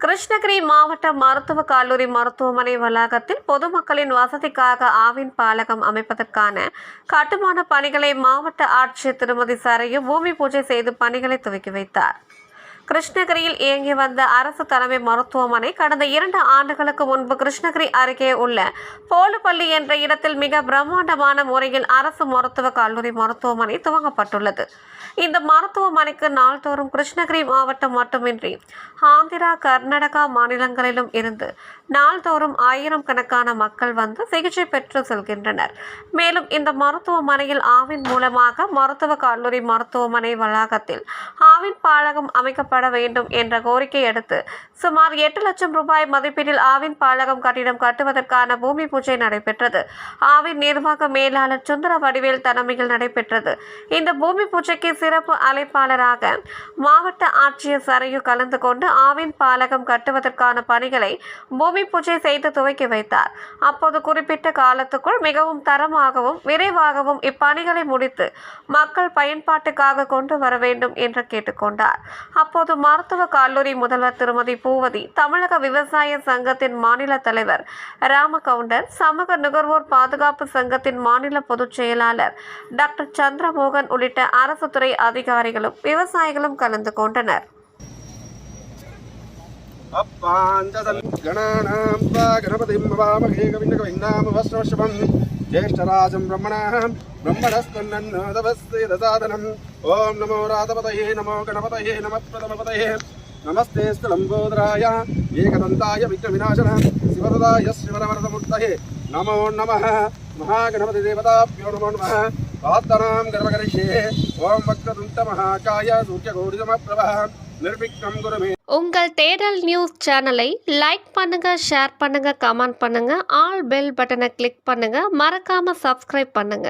கிருஷ்ணகிரி மாவட்ட மருத்துவக் கல்லூரி மருத்துவமனை வளாகத்தில் பொதுமக்களின் வசதிக்காக ஆவின் பாலகம் அமைப்பதற்கான கட்டுமான பணிகளை மாவட்ட ஆட்சியர் திருமதி சரையு பூமி பூஜை செய்து பணிகளை துவக்கி வைத்தார். கிருஷ்ணகிரியில் இயங்கி வந்த அரசு தலைமை மருத்துவமனை கடந்த இரண்டு ஆண்டுகளுக்கு முன்பு கிருஷ்ணகிரி அருகே உள்ள போலுப்பள்ளி என்ற இடத்தில் மிக பிரம்மாண்டமான முறையில் அரசு மருத்துவக் கல்லூரி மருத்துவமனை துவங்கப்பட்டுள்ளது. இந்த மருத்துவமனைக்கு நாள்தோறும் கிருஷ்ணகிரி மாவட்டம் மட்டுமின்றி ஆந்திரா கர்நாடகா மாநிலங்களிலும் இருந்து நாள்தோறும் ஆயிரம் கணக்கான மக்கள் வந்து சிகிச்சை பெற்று செல்கின்றனர். மேலும் இந்த மருத்துவமனையில் ஆவின் மூலமாக மருத்துவக் கல்லூரி மருத்துவமனை வளாகத்தில் ஆவின் பாலகம் அமைக்கப்பட கட்டப்பட வேண்டும் என்ற கோரிக்கை அடுத்து சுமார் எட்டு லட்சம் ரூபாய் மதிப்பீட்டில் ஆவின் பாலகம் கட்டிடம் கட்டுவதற்கான பூமி பூஜை நடைபெற்றது. ஆவின் நிர்வாக மேலாளர் சுந்தர வடிவேல் தலைமையில் நடைபெற்றது. இந்த பூமி பூஜைக்கு சிறப்பு அழைப்பாளராக மாவட்ட ஆட்சியர் சரையு கலந்து கொண்டு ஆவின் பாலகம் கட்டுவதற்கான பணிகளை பூமி பூஜை செய்து துவக்கி வைத்தார். அப்போது குறிப்பிட்ட காலத்துக்குள் மிகவும் தரமாகவும் விரைவாகவும் இப்பணிகளை முடித்து மக்கள் பயன்பாட்டுக்காக கொண்டு வர வேண்டும் என்று கேட்டுக்கொண்டார். அப்போது நான்கு மருத்துவ கல்லூரி முதல்வர் திருமதி பூவதி தமிழக விவசாய சங்கத்தின் மாநில தலைவர் ராமகவுண்டர் சமூக நுகர்வோர் பாதுகாப்பு சங்கத்தின் மாநில பொதுச் செயலாளர் டாக்டர் சந்திரமோகன் உள்ளிட்ட அரசு துறை அதிகாரிகளும் விவசாயிகளும் கலந்து கொண்டனர். ஜேஷ்டராஜம் பிரம்மணாம் ब्रह्मणः ब्रह्मणस्पन्नन्नोदवस्ते ददादनम् ॐ नमो राधपतये नमो गणपतये नमः प्रथमपतये नमस्ते स्थलम्बोदराय एकदन्ताय विघ्नविनाशन शिवददाय शिवरवरदमूर्तये नमो नमः महागणपतिदेवताभ्यो नमो नमः प्रार्थनां गर्वकरिष्ये ॐ वक्रतुण्डमहाकाय सूर्यगौरिजमप्रभः निर्विघ्नं गुरु मे உங்கள் தேடல் நியூஸ் சேனலை லைக் பண்ணுங்க ஷேர் பண்ணுங்க கமெண்ட் பண்ணுங்க ஆல் பெல் பட்டனை கிளிக் பண்ணுங்க மறக்காம சப்ஸ்கிரைப் பண்ணுங்க